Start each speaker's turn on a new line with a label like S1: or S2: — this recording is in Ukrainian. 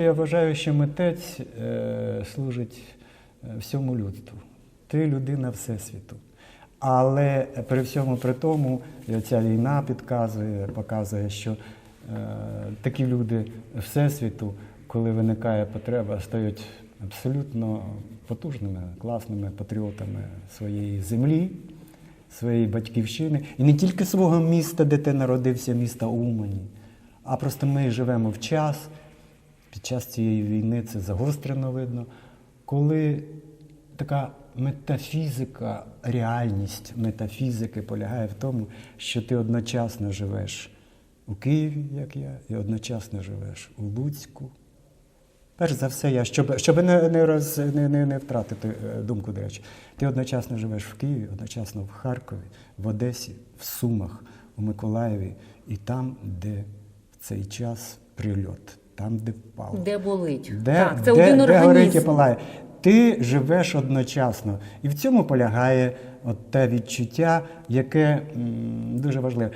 S1: Я вважаю, що митець е, служить е, всьому людству. Ти людина Всесвіту. Але при всьому при тому, ця війна підказує, показує, що е, такі люди Всесвіту, коли виникає потреба, стають абсолютно потужними, класними патріотами своєї землі, своєї батьківщини. І не тільки свого міста, де ти народився, міста Умані, а просто ми живемо в час, під час цієї війни це загострено видно, коли така метафізика, реальність метафізики полягає в тому, що ти одночасно живеш у Києві, як я, і одночасно живеш у Луцьку. Перш за все, я, щоб, щоб не, не, роз, не, не, не втратити е, думку, до речі, ти одночасно живеш в Києві, одночасно в Харкові, в Одесі, в Сумах, у Миколаєві і там, де в цей час прильот, там, де впало.
S2: Де болить?
S1: Де,
S2: так, це
S1: де,
S2: один
S1: де горить і палає. Ти живеш одночасно. І в цьому полягає от те відчуття, яке м, дуже важливе.